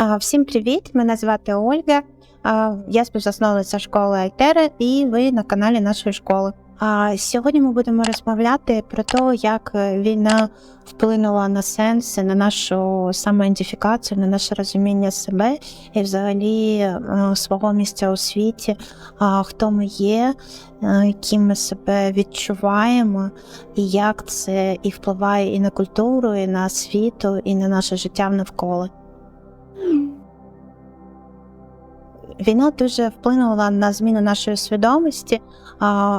Всім привіт! Мене звати Ольга. Я співзасновниця школи Альтера, і ви на каналі нашої школи. А сьогодні ми будемо розмовляти про те, як е, війна вплинула на сенси, на нашу самоідентифікацію, на наше розуміння себе і взагалі е, свого місця у світі, хто ми є, е, яким ми себе відчуваємо, і як це і впливає і на культуру, і на світу, і на наше життя навколо. Війна дуже вплинула на зміну нашої свідомості.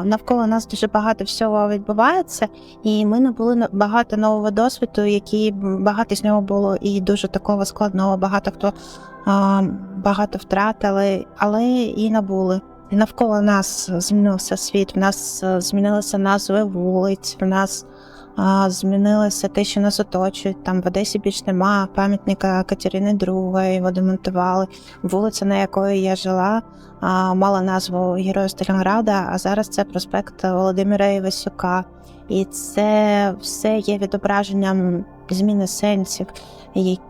Навколо нас дуже багато всього відбувається, і ми набули багато нового досвіду, який багато з нього було і дуже такого складного. Багато хто багато втратили, але і набули. Навколо нас змінився світ. В нас е, змінилися назви вулиць, в нас змінилося те, що нас оточують. Там в Одесі більш нема пам'ятника Катерини II, його демонтували. Вулиця, на якої я жила, мала назву Героя Сталінграда, а зараз це проспект Володимира Івасюка. І це все є відображенням зміни сенсів,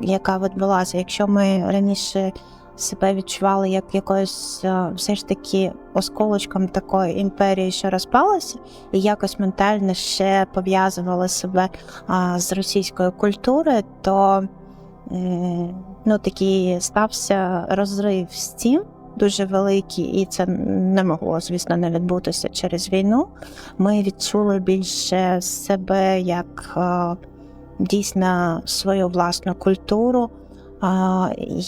яка відбулася. Якщо ми раніше себе відчували як якоюсь е, все ж таки осколочком такої імперії, що розпалася, і якось ментально ще пов'язували себе з російською культурою, то ну, такий стався розрив цим. Дуже великий, і це не могло, звісно, не відбутися через війну. Ми відчули більше себе як е, дійсно свою власну культуру,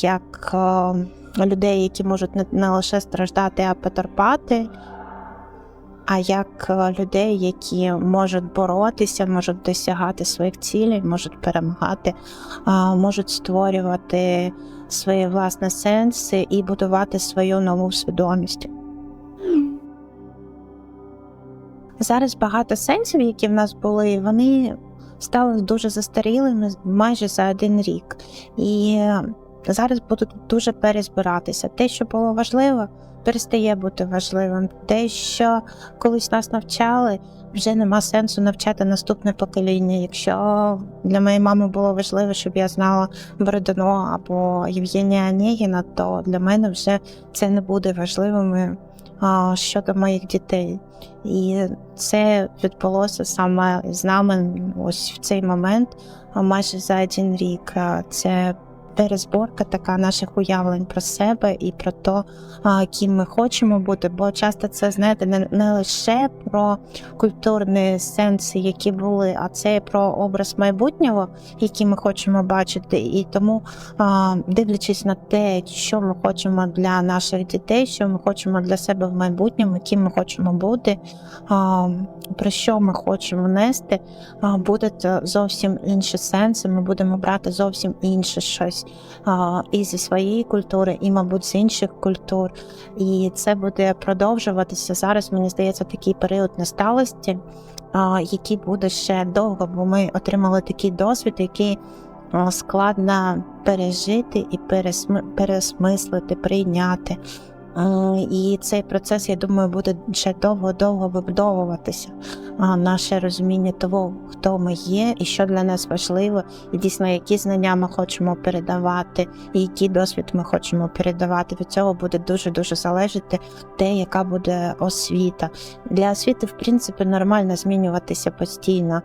як е, людей, які можуть не, лише страждати, а потерпати, а як е, людей, які можуть боротися, можуть досягати своїх цілей, можуть перемагати, можуть створювати свої власні сенси і будувати свою нову свідомість. Зараз багато сенсів, які в нас були, вони стали дуже застарілими майже за один рік. І зараз будуть дуже перезбиратися. Те, що було важливо, перестає бути важливим. Те, що колись нас навчали, вже нема сенсу навчати наступне покоління. Якщо для моєї мами було важливо, щоб я знала Бородино або Євгенія Онегіна, то для мене вже це не буде важливим щодо моїх дітей. І це відбулося саме з нами ось в цей момент, майже за один рік. Це перезборка така наших уявлень про себе і про а, ким ми хочемо бути. Бо часто це знаєте не, не лише про культурні сенси, які були, а це про образ майбутнього, який ми хочемо бачити. І тому, дивлячись на те, що ми хочемо для наших дітей, що ми хочемо для себе в майбутньому, ким ми хочемо бути, про що ми хочемо нести, будуть зовсім інші сенси. Ми будемо брати зовсім інше щось а, і зі своєї культури, і, мабуть, з інших культур. І це буде продовжуватися. Зараз мені здається такий період несталості, який буде ще довго, бо ми отримали такий досвід, який складно пережити і пересми- пересмислити, прийняти. Е, І цей процес, я думаю, буде ще довго-довго вибудовуватися. Наше розуміння того, хто ми є, і що для нас важливо, і дійсно, які знання ми хочемо передавати, і який досвід ми хочемо передавати. Від цього буде дуже дуже залежати те, яка буде освіта. Для освіти, в принципі, нормально змінюватися постійно.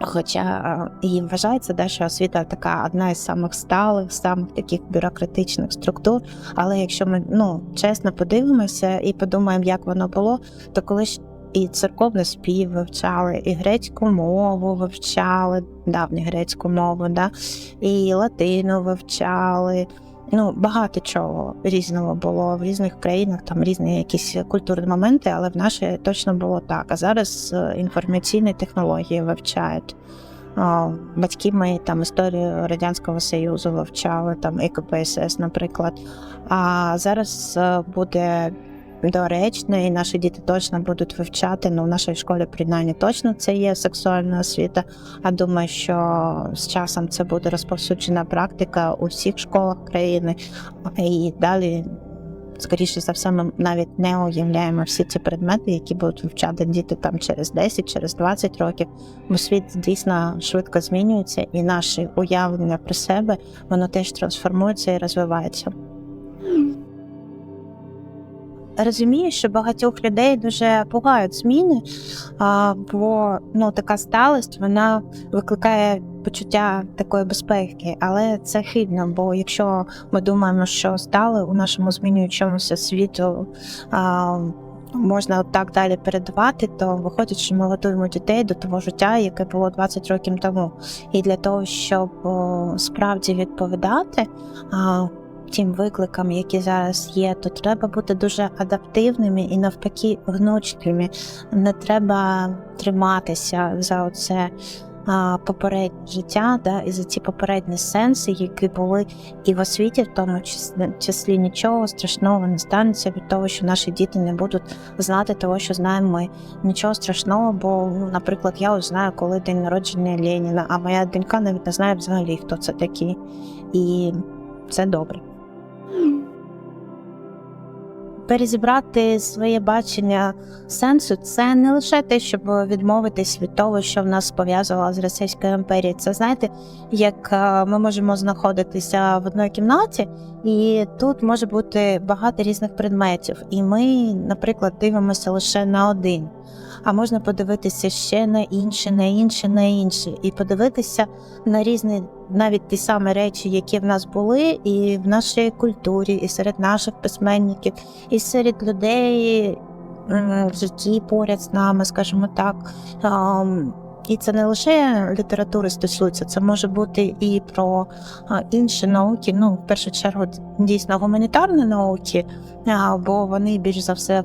Хоча і вважається, да, що освіта така одна із самих сталих, самих таких бюрократичних структур. Але якщо ми ну чесно подивимося і подумаємо, як воно було, то коли і церковний спів вивчали, і грецьку мову вивчали, давньогрецьку мову, да, і латину вивчали. Ну, багато чого різного було в різних країнах, там різні якісь культурні моменти, але в нашій точно було так. А зараз е, інформаційні технології вивчають. Батьки мої там історію Радянського Союзу вивчали, там і КПСС, наприклад. А зараз е, буде доречно, і наші діти точно будуть вивчати. Ну, в нашій школі принаймні точно це є сексуальна освіта. А думаю, що з часом це буде розповсюджена практика у всіх школах країни. І далі скоріше за все, ми навіть не уявляємо всі ці предмети, які будуть вивчати діти там через 10, через 20 років. Бо світ дійсно швидко змінюється, і наше уявлення про себе воно теж трансформується і розвивається. Розумію, що багатьох людей дуже пугають зміни, а, бо ну, така сталость вона викликає почуття такої безпеки, але це хибно, бо якщо ми думаємо, що стали у нашому змінюючомуся світу. А, Можна так далі передавати, то виходить, що ми готуємо дітей до того життя, яке було 20 років тому. І для того, щоб справді відповідати тим викликам, які зараз є, то треба бути дуже адаптивними і навпаки гнучкими. Не треба триматися за оце а, попереднє життя, да, і за ці попередні сенси, які були і в освіті, в тому числі, числі нічого страшного не станеться від того, що наші діти не будуть знати того, що знаємо ми. Нічого страшного, бо, ну, наприклад, я знаю, коли день народження Леніна, а моя донька навіть не знає взагалі, хто це такий. І це добре. Перезібрати своє бачення сенсу це не лише те, щоб відмовитись від того, що в нас пов'язувало з Російською імперією. Це знаєте, як е, ми можемо знаходитися в одній кімнаті, і тут може бути багато різних предметів. І ми, наприклад, дивимося лише на один. А можна подивитися ще на інші, на інші, на інші, і подивитися на різні навіть ті самі речі, які в нас були, і в нашій культурі, і серед наших письменників, і серед людей житті поряд з нами, скажімо так. І це не лише літератури стосується, це може бути і про інші науки. Ну, в першу чергу, дійсно гуманітарні науки, а, бо вони більш за все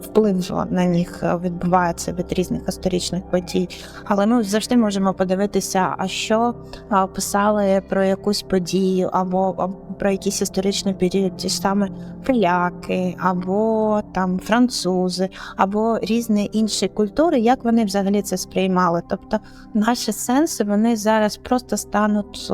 вплив на них е, відбувається від різних історичних подій. Але ми завжди можемо подивитися, а що писали про якусь подію, або про якийсь історичний період, ті ж саме поляки, або там французи, або різні інші культури, як вони взагалі це сприймали. Тобто наші сенси вони зараз просто стануть.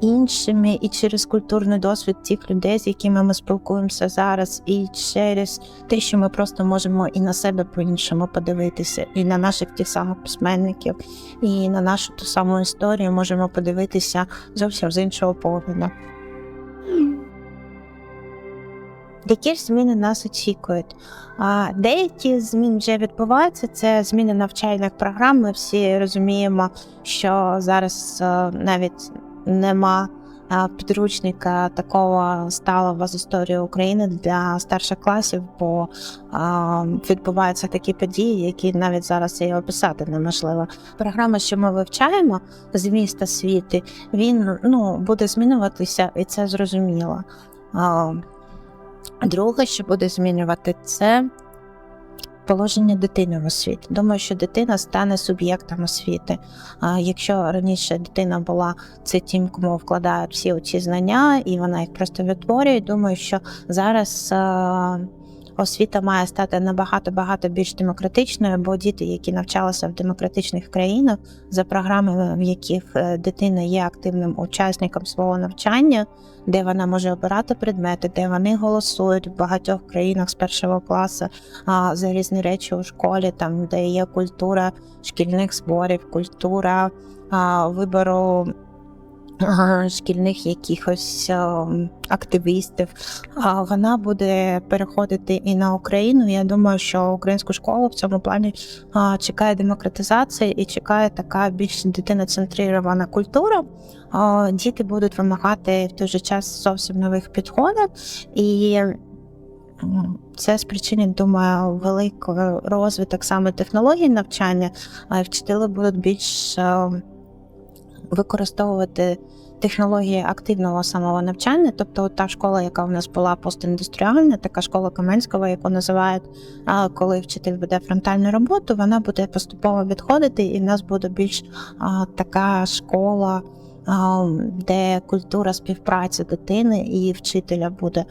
Іншими і через культурний досвід тих людей, з якими ми спілкуємося зараз, і через те, що ми просто можемо і на себе по-іншому подивитися, і на наших тих самих письменників, і на нашу ту саму історію можемо подивитися зовсім з іншого погляду. Які ж зміни нас очікують? А деякі зміни вже відбуваються. Це зміни навчальних програм. Ми всі розуміємо, що зараз е, навіть нема е, підручника такого сталого з історії України для старших класів, бо відбуваються такі події, які навіть зараз і описати неможливо. Програма, що ми вивчаємо з міста світи, він ну буде змінюватися, і це зрозуміло. Друге, що буде змінювати, це положення дитини в освіті. Думаю, що дитина стане суб'єктом освіти. А якщо раніше дитина була це тим, кому вкладають всі ці знання, і вона їх просто відтворює, думаю, що зараз. Освіта має стати набагато багато більш демократичною, бо діти, які навчалися в демократичних країнах, за програмами, в яких е, дитина є активним учасником свого навчання, де вона може обирати предмети, де вони голосують в багатьох країнах з першого класу за різні речі у школі, там де є культура шкільних зборів, культура вибору. Шкільних якихось активістів, а вона буде переходити і на Україну. Я думаю, що українську школу в цьому плані чекає демократизація і чекає така більш дитиноцентрована культура. Діти будуть вимагати в той же час зовсім нових підходів і. Це спричинить, думаю, великий розвиток саме технологій навчання, а вчителі будуть більш е, використовувати технології активного самого навчання, тобто та школа, яка в нас була постіндустріальна, така школа Каменського, яку називають, коли вчитель веде фронтальну роботу, вона буде поступово відходити, і в нас буде більш така школа, де культура співпраці дитини і вчителя буде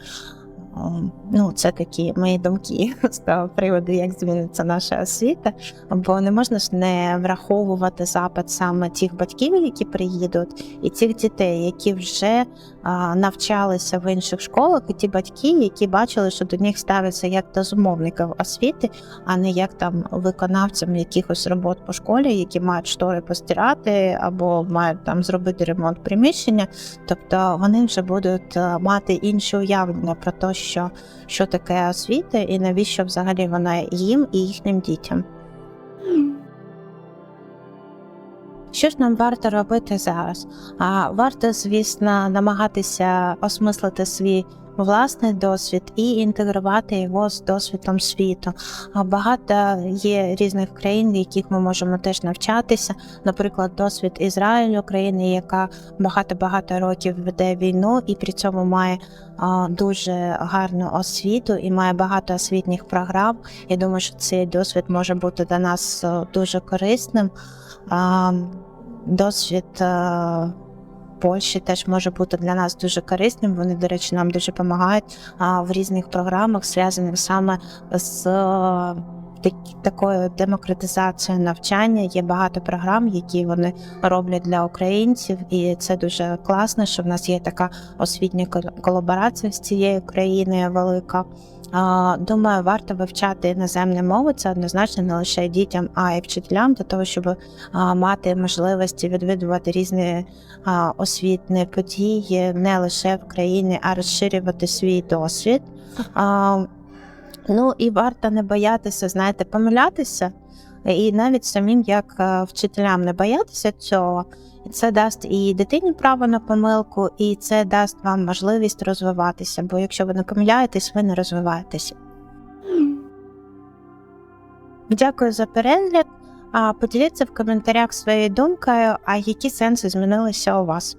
Ну, це такі мої думки з того приводу, як зміниться наша освіта. Бо не можна ж не враховувати запит саме тих батьків, які приїдуть, і тих дітей, які вже а, навчалися в інших школах, і ті батьки, які бачили, що до них ставляться як до зумовників освіти, а не як там виконавцям якихось робот по школі, які мають штори постирати або мають там зробити ремонт приміщення. Тобто вони вже будуть е, мати інше уявлення про те, що, що таке освіта і навіщо взагалі вона їм і їхнім дітям. Що ж нам варто робити зараз? А варто, звісно, намагатися осмислити свій власний досвід і інтегрувати його з досвідом світу. Багато є різних країн, яких ми можемо теж навчатися. Наприклад, досвід Ізраїлю, країни, яка багато-багато років веде війну і при цьому має дуже гарну освіту і має багато освітніх програм. Я думаю, що цей досвід може бути для нас е, дуже корисним. Досвід е, Польщі теж може бути для нас дуже корисним. Вони, до речі, нам дуже допомагають а, в різних програмах, зв'язаних саме з е, так- такою демократизацією навчання. Є багато програм, які вони роблять для українців, і це дуже класно, що в нас є така освітня колаборація з цією країною велика. Думаю, варто вивчати іноземні мови. Це однозначно не лише дітям, а й вчителям для того, щоб мати можливості відвідувати різні освітні події не лише в країні, а розширювати свій досвід. Ну і варто не боятися, знаєте, помилятися, і навіть самим як е, вчителям не боятися цього. Це дасть і дитині право на помилку, і це дасть вам можливість розвиватися. Бо якщо ви не помиляєтесь, ви не розвиваєтеся. Дякую за перегляд. А поділіться в коментарях своєю думкою, а які сенси змінилися у вас.